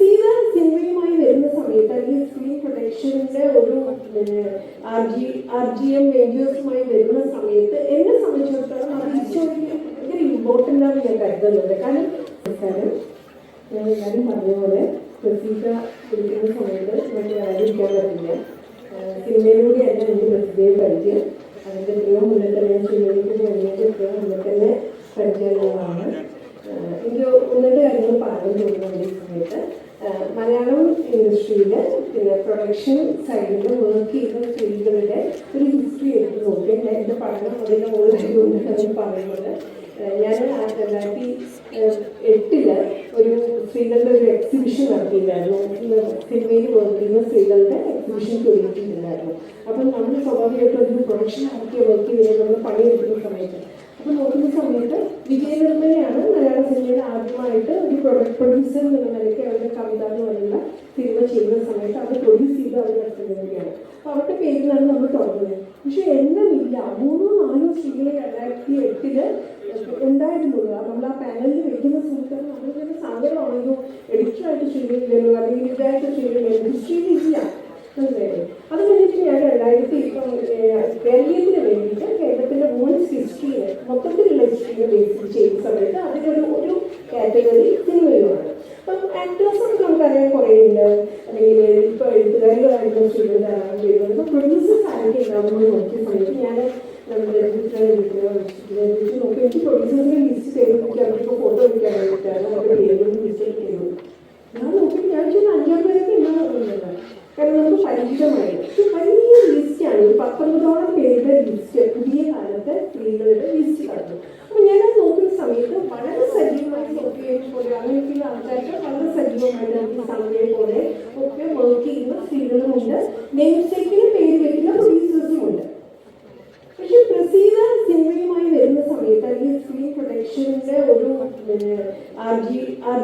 പ്രസീത സിനിമയുമായി വരുന്ന സമയത്ത് അല്ലെങ്കിൽ സ്ക്രീൻ പ്രൊഡക്ഷന്റെ ഒരു ആർ ആർ ജി എം മേജേഴ്സുമായി വരുന്ന സമയത്ത് എന്നെ സംബന്ധിച്ചിടത്തോളം അത് ഭയങ്കര ഇമ്പോർട്ടന്റ് ആണ് ഞാൻ കരുതുന്നത് കാരണം നമസ്കാരം. ഞാൻ എല്ലാവരും പറഞ്ഞ പോലെ പ്രസീത വിളിക്കുന്ന സമയത്ത് നമുക്ക് വരാതിരിക്കാൻ പറ്റില്ല. സിനിമയിലൂടെ സിനിമയിലൂടെയല്ല എനിക്ക് പ്രസിദ്ധയെ പരിചയം. അതിന്റെ എത്രയോ മുന്നേ തന്നെ ഞാൻ സിനിമയിലേക്ക് കഴിഞ്ഞതിന്റെ എത്രയോ തന്നെ പരിചയമുള്ളതാണ് എനിക്ക് ഒന്നിന്റെ കാര്യങ്ങൾ പറഞ്ഞു തോന്നുന്നുണ്ട് ഈ സമയത്ത് ആഹ് മലയാളം ഇൻഡസ്ട്രിയിൽ പിന്നെ പ്രൊഡക്ഷൻ സൈഡിൽ വർക്ക് ചെയ്ത സ്ത്രീകളുടെ ഒരു ഹിസ്റ്ററി എടുത്ത് നോക്കി എന്റെ പഠനം അതിന്റെ മുകളിൽ പറയുന്നത്. ഞാൻ ഞാൻ രണ്ടായിരത്തി എട്ടിൽ ഒരു സ്ത്രീകളുടെ ഒരു എക്സിബിഷൻ നടത്തിയിട്ടുണ്ടായിരുന്നു. സിനിമയിൽ വർക്ക് ചെയ്യുന്ന സ്ത്രീകളുടെ എക്സിബിഷൻ തുടങ്ങിയിട്ടുണ്ടായിരുന്നു. അപ്പം നമ്മൾ സ്വാഭാവികമായിട്ടും ഒരു പ്രൊഡക്ഷൻ ആക്കിയ വർക്ക് ചെയ്ത് നമ്മൾ പണിയെടുക്കുന്ന സമയത്ത്. അപ്പം നോക്കുന്ന സമയത്ത് വിജയനിർമ്മലയാണ് മലയാള സിനിമയിൽ ആദ്യമായിട്ട് ഒരു പ്രൊഡക്ട് പ്രൊഡ്യൂസർ എന്ന നിലയ്ക്ക് അവരുടെ കവിത എന്ന് പറയുന്ന സിനിമ ചെയ്യുന്ന സമയത്ത് അത് പ്രൊഡ്യൂസ് ചെയ്ത് അവർ നടത്തുന്നവരെയാണ് അപ്പോൾ അവരുടെ പേരിലാണ് നമ്മൾ തുടങ്ങുന്നത്. പക്ഷെ എണ്ണമില്ല മൂന്നോ നാലോ സ്ത്രീകൾ രണ്ടായിരത്തി എട്ടിൽ ഉണ്ടായിരുന്നുള്ളൂ നമ്മൾ ആ പാനലിൽ വെക്കുന്ന സമയത്ത് നമ്മളിങ്ങനെ സങ്കടമാണെന്നോ എഡിറ്ററായിട്ട് ചെയ്യുന്നില്ലല്ലോ അല്ലെങ്കിൽ ഇതായിട്ട് ഇല്ല. മനസ്സിലായില്ലേ? അത് കഴിഞ്ഞിട്ട് ഞാൻ രണ്ടായിരത്തി ഇപ്പം കേരളീയത്തിന് വേണ്ടിയിട്ട് കേരളത്തിന്റെ മൂന്ന് ഹിസ്റ്ററിയെ മൊത്തത്തിലുള്ള ഹിസ്റ്ററിയെ ബേസിൽ ചെയ്യുന്ന സമയത്ത് അതിനൊരു സിനിമയുമാണ് അപ്പം ആക്ടേഴ്സൊക്കെ നമുക്കറിയാൻ കുറേ ഉണ്ട് അല്ലെങ്കിൽ ഇപ്പോൾ എഴുത്തുകാരികളായിട്ടുള്ള സ്റ്റുഡന്റാണ് ചെയ്യുന്നത് ഇപ്പം പ്രൊഡ്യൂസേഴ്സ് ആരൊക്കെ ഉണ്ടാവുമെന്ന് നോക്കിയ സമയത്ത് ഞാൻ നമ്മുടെ വെച്ച് നോക്കി എനിക്ക് പ്രൊഡ്യൂസേഴ്സിനെ ലിസ്റ്റ് ചെയ്ത് നോക്കി അവർക്ക് ഫോട്ടോ വയ്ക്കാൻ വേണ്ടിയിട്ടാണ് അവരുടെ പേരും ലിസ്റ്റ് ചെയ്തു ഞാൻ നോക്കി ഞാൻ ചോദിച്ചു അഞ്ചാറ് പേരൊക്കെ ഉണ്ടാവും തോന്നുന്നത് കാരണം നമുക്ക് പരിചിതമായി വലിയ ലിസ്റ്റാണ് ഒരു പത്തൊമ്പതോളം പേരുടെ ലിസ്റ്റ് പുതിയ കാലത്തെ സ്ത്രീകളുടെ ലിസ്റ്റ് കണ്ടു അപ്പൊ ഞാനത് നോക്കുന്ന സമയത്ത് വളരെ സജീവമായി സോഫിയെ പോലെ അങ്ങനെയൊക്കെയുള്ള ആൾക്കാർക്ക് വളരെ സജീവമായിട്ട് നമുക്ക് പോലെ ഒക്കെ വർക്ക് ചെയ്യുന്ന സ്ത്രീകളുമുണ്ട്. നെയിംസേക്കിന് പേര് വെക്കുന്ന പ്രൊഡ്യൂസേഴ്സും ഉണ്ട് പക്ഷെ പ്രസീത സിനിമയുമായി വരുന്ന സമയത്ത് അല്ലെങ്കിൽ സ്ക്രീൻ പ്രൊഡക്ഷന്റെ ഒരു ആർ ജി ആർ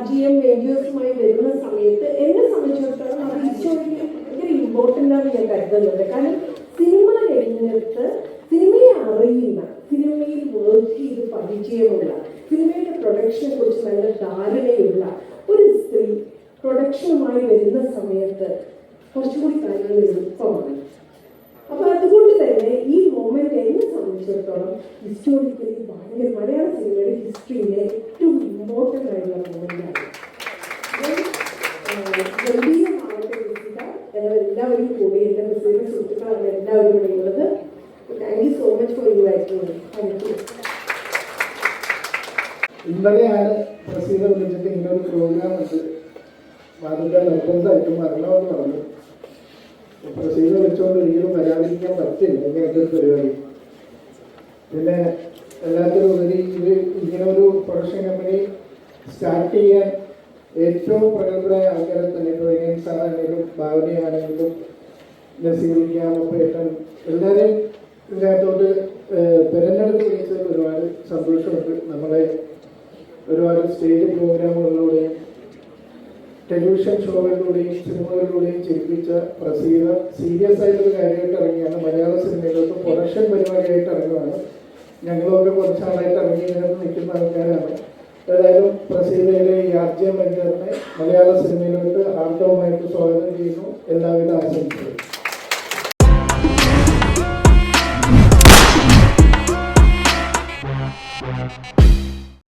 വരുന്ന സമയത്ത് എന്നെ സംബന്ധിച്ചിടത്തോളം അത് ഹിസ്റ്റോറിക്കലി ഭയങ്കര ഇമ്പോർട്ടന്റ് ആണ് ഞാൻ കരുതുന്നത് കാരണം സിനിമ രംഗത്ത് സിനിമയെ അറിയുന്ന സിനിമയിൽ വർക്ക് ചെയ്ത് പരിചയമുള്ള സിനിമയുടെ പ്രൊഡക്ഷനെ കുറിച്ച് നല്ല ധാരണയുള്ള ഒരു സ്ത്രീ പ്രൊഡക്ഷനുമായി വരുന്ന സമയത്ത് കുറച്ചുകൂടി കാര്യങ്ങൾ എളുപ്പമാണ്. അപ്പൊ അതുകൊണ്ട് തന്നെ ഈ മൊമെന്റ് എന്നെ സംബന്ധിച്ചിടത്തോളം ഹിസ്റ്റോറിക്കലി ഭയങ്കര മലയാള സിനിമയുടെ ഹിസ്റ്ററിയിലെ ഏറ്റവും ഇമ്പോർട്ടന്റ് ആയിട്ടുള്ള മൊമെന്റാണ് ഗംഭീരമാവട്ടെ എല്ലാവരും കൂടി എന്റെ മുസ്ലിം സുഹൃത്തുക്കളാണ് എല്ലാവരും കൂടി ഉള്ളത്. Thank you so much for you ആയിട്ടുള്ളത് താങ്ക് യു ഇന്നലെയാണ് പ്രസീത വിളിച്ചിട്ട് ഇങ്ങനെ ഒരു പ്രോഗ്രാം ഉണ്ട് അതിന്റെ നിർബന്ധമായിട്ട് വരണമെന്ന് പറഞ്ഞു. പ്രസീത വെച്ചുകൊണ്ട് ഒരിക്കലും വരാതിരിക്കാൻ പറ്റില്ല. ഇങ്ങനത്തെ ഒരു പരിപാടി. പിന്നെ എല്ലാത്തിനും ഉപരി ഇത് ഇങ്ങനെ ഒരു പ്രൊഡക്ഷൻ കമ്പനി സ്റ്റാർട്ട് ചെയ്യാൻ ഏറ്റവും പ്രഗത്ഭരായ ആൾക്കാരെ തന്നെ ഇപ്പോൾ വിനയൻസ് ആണെങ്കിലും ഭാവനയാണെങ്കിലും നസീറിക്കാം ഒപ്പേട്ടൻ എല്ലാവരെയും ഇതിനകത്തോട്ട് വിളിച്ചതിൽ ഒരുപാട് സന്തോഷമുണ്ട്. നമ്മളെ ഒരുപാട് സ്റ്റേജ് പ്രോഗ്രാമുകളിലൂടെയും ടെലിവിഷൻ ഷോകളിലൂടെയും സിനിമകളിലൂടെയും ചിരിപ്പിച്ച പ്രസീത സീരിയസ് ആയിട്ടൊരു കാര്യമായിട്ട് ഇറങ്ങിയാണ്. മലയാള സിനിമയിലോട്ട് പ്രൊഡക്ഷൻ പരിപാടിയായിട്ട് ഇറങ്ങുകയാണ് ഞങ്ങളൊക്കെ കുറച്ചാളായിട്ട് ഇറങ്ങി ഇതിനകത്ത് നിൽക്കുന്ന ആൾക്കാരാണ്. ഏതായാലും പ്രസീതയിലെ ഈ ആർജ്യം വെഞ്ചറിനെ മലയാള സിനിമയിലോട്ട് ആർദ്രവുമായിട്ട് സ്വാഗതം ചെയ്യുന്നു. എല്ലാവിധ ആശംസകളും